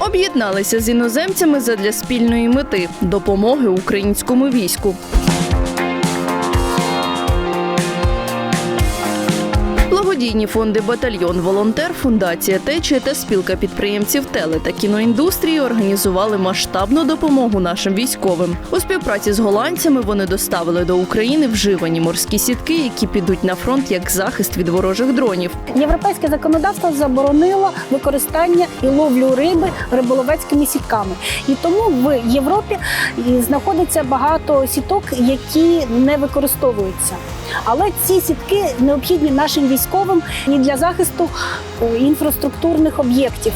Об'єдналися з іноземцями задля спільної мети допомоги українському війську. Благодійні фонди Батальйон Волонтер, Фундація Течія та спілка підприємців теле та кіноіндустрії організували масштабну допомогу нашим військовим. У співпраці з голландцями вони доставили до України вживані морські сітки, які підуть на фронт як захист від ворожих дронів. Європейське законодавство заборонило використання і ловлю риби риболовецькими сітками. І тому в Європі і знаходиться багато сіток, які не використовуються. Але ці сітки необхідні нашим військовим і для захисту е, інфраструктурних об'єктів.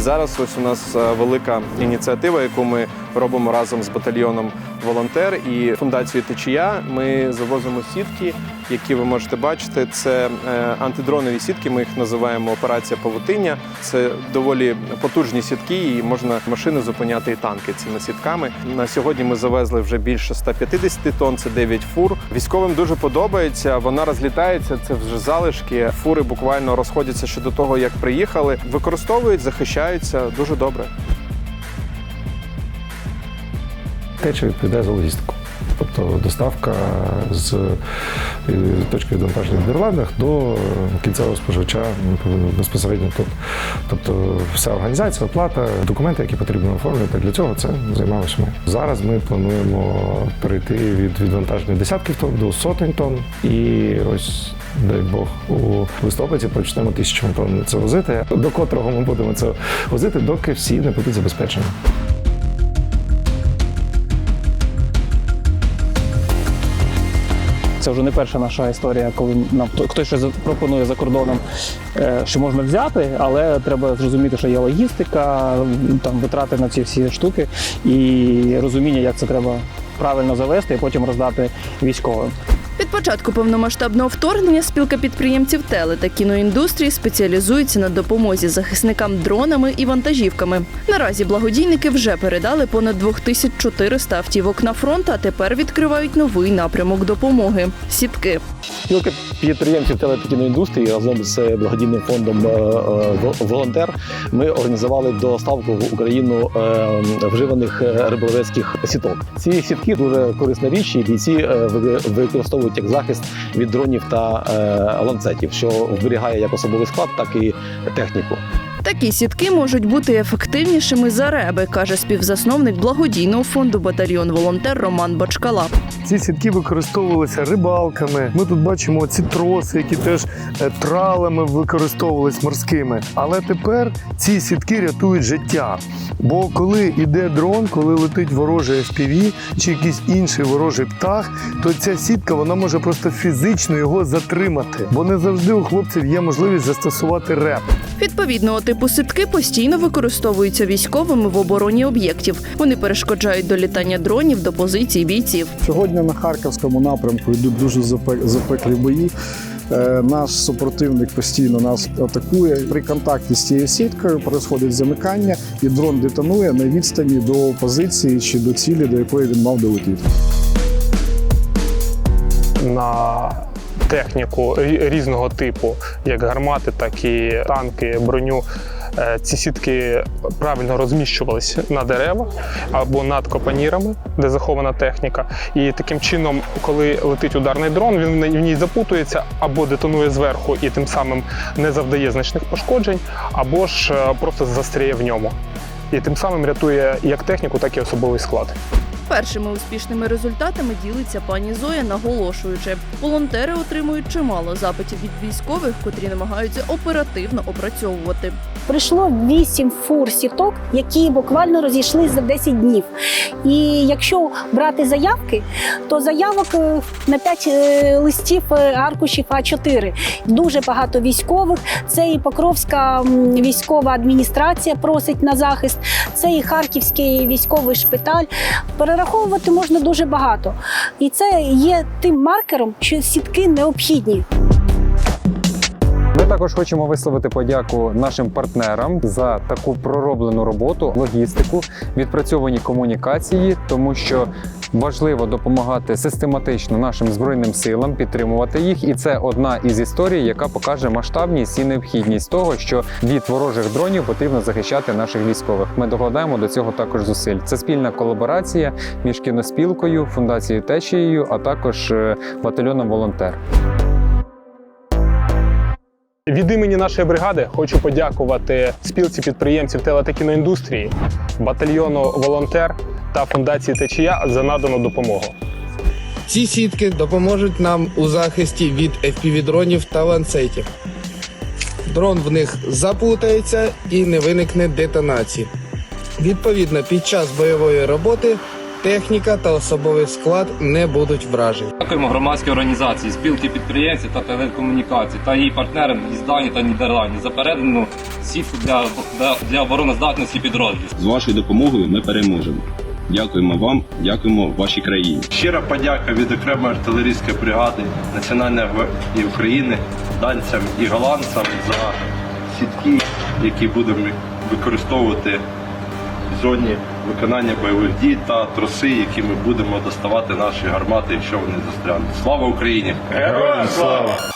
Зараз ось у нас е, велика ініціатива, яку ми робимо разом з батальйоном Волонтер і фундацією Течія. Ми завозимо сітки, які ви можете бачити. Це е, антидронові сітки. Ми їх називаємо операція Павутиння. Це доволі потужні сітки, і можна машини зупиняти і танки цими сітками. На сьогодні ми завезли вже більше 150 тонн. Це 9 фур. Військовим дуже подобається. Вона розлітається. Це вже залишки. Фури буквально розходяться щодо того, як приїхали. Використовують, захищаються дуже добре. Теча відповідає за логістику. Тобто доставка з е, точки відвантаження в Нідерландах до е, кінцевого споживача безпосередньо тут. Тобто вся організація, оплата, документи, які потрібно оформити. Для цього це займалися ми. Зараз ми плануємо перейти від відвантаження десятків тонн до сотень тонн. І ось. Дай Бог, у листопаді почнемо тисячами тонн це возити, до котрого ми будемо це возити, доки всі не будуть забезпечені. Це вже не перша наша історія, коли нам хтось щось пропонує за кордоном, е, що можна взяти, але треба зрозуміти, що є логістика, там витрати на ці всі штуки і розуміння, як це треба правильно завести і потім роздати військовим. Від початку повномасштабного вторгнення спілка підприємців теле та кіноіндустрії спеціалізується на допомозі захисникам дронами і вантажівками. Наразі благодійники вже передали понад 2400 автівок на фронт, а тепер відкривають новий напрямок допомоги сітки. Спілка підприємців телекіноіндустрії разом з благодійним фондом е, е, «Вол- Волонтер ми організували доставку в Україну е, вживаних е, риболовецьких сіток. Ці сітки дуже корисна річ, і бійці е, ви- використовують як захист від дронів та е, ланцетів, що вберігає як особовий склад, так і техніку. Такі сітки можуть бути ефективнішими за реби, каже співзасновник благодійного фонду Батальйон Волонтер Роман Бачкала. Ці сітки використовувалися рибалками. Ми тут бачимо ці троси, які теж е, тралами використовувались морськими. Але тепер ці сітки рятують життя. Бо коли йде дрон, коли летить ворожий FPV чи якийсь інший ворожий птах, то ця сітка вона може просто фізично його затримати. Бо не завжди у хлопців є можливість застосувати реп. Відповідного типу сітки постійно використовуються військовими в обороні об'єктів. Вони перешкоджають долітання дронів до позицій бійців. Сьогодні на харківському напрямку йдуть дуже запеклі бої. Е, Наш супротивник постійно нас атакує. При контакті з цією сіткою происходить замикання, і дрон детонує на відстані до позиції чи до цілі, до якої він мав долетіти. на техніку різного типу, як гармати, так і танки, броню. Е, Ці сітки правильно розміщувалися на деревах або над копанірами, де захована техніка. І таким чином, коли летить ударний дрон, він в ній- запутується або детонує зверху і тим самим не завдає значних пошкоджень, або ж е, просто застряє в ньому. І тим самим рятує як техніку, так і особовий склад. Першими успішними результатами ділиться пані Зоя, наголошуючи, волонтери отримують чимало запитів від військових, котрі намагаються оперативно опрацьовувати. Прийшло вісім фур сіток, які буквально розійшлись за 10 днів. І якщо брати заявки, то заявок е, на 5 листів е, аркушів А4. Дуже багато військових. Це і Покровська військова адміністрація просить на захист, це і Харківський військовий шпиталь. Перераховувати можна дуже багато. І це є тим маркером, що сітки необхідні. Ми також хочемо висловити подяку нашим партнерам за таку пророблену роботу, логістику, відпрацьовані комунікації, тому що важливо допомагати систематично нашим збройним силам, підтримувати їх. І це одна із історій, яка покаже масштабність і необхідність того, що від ворожих дронів потрібно захищати наших військових. Ми докладаємо до цього також зусиль. Це спільна колаборація між кіноспілкою, фундацією течією, а також е, батальйоном волонтер. Від імені нашої бригади хочу подякувати спілці підприємців теле та кіноіндустрії, батальйону Волонтер та фундації Течія за надану допомогу. Ці сітки допоможуть нам у захисті від FPV-дронів та ланцетів. Дрон в них заплутається і не виникне детонації. Відповідно, під час бойової роботи техніка та особовий склад не будуть вражені. Дякуємо громадській організації, спілки підприємців та телекомунікацій та її партнерам із Данії та Нідерландів за передану сітку для, для, для обороноздатності підрозділів. З вашою допомогою ми переможемо. Дякуємо вам, дякуємо вашій країні. Щира подяка від окремої артилерійської бригади Національної гвардії України, данцям і голландцям за сітки, які будемо використовувати в зоні виконання бойових дій та троси, які ми будемо доставати наші гармати, якщо вони застрянуть. Слава Україні! Героям слава!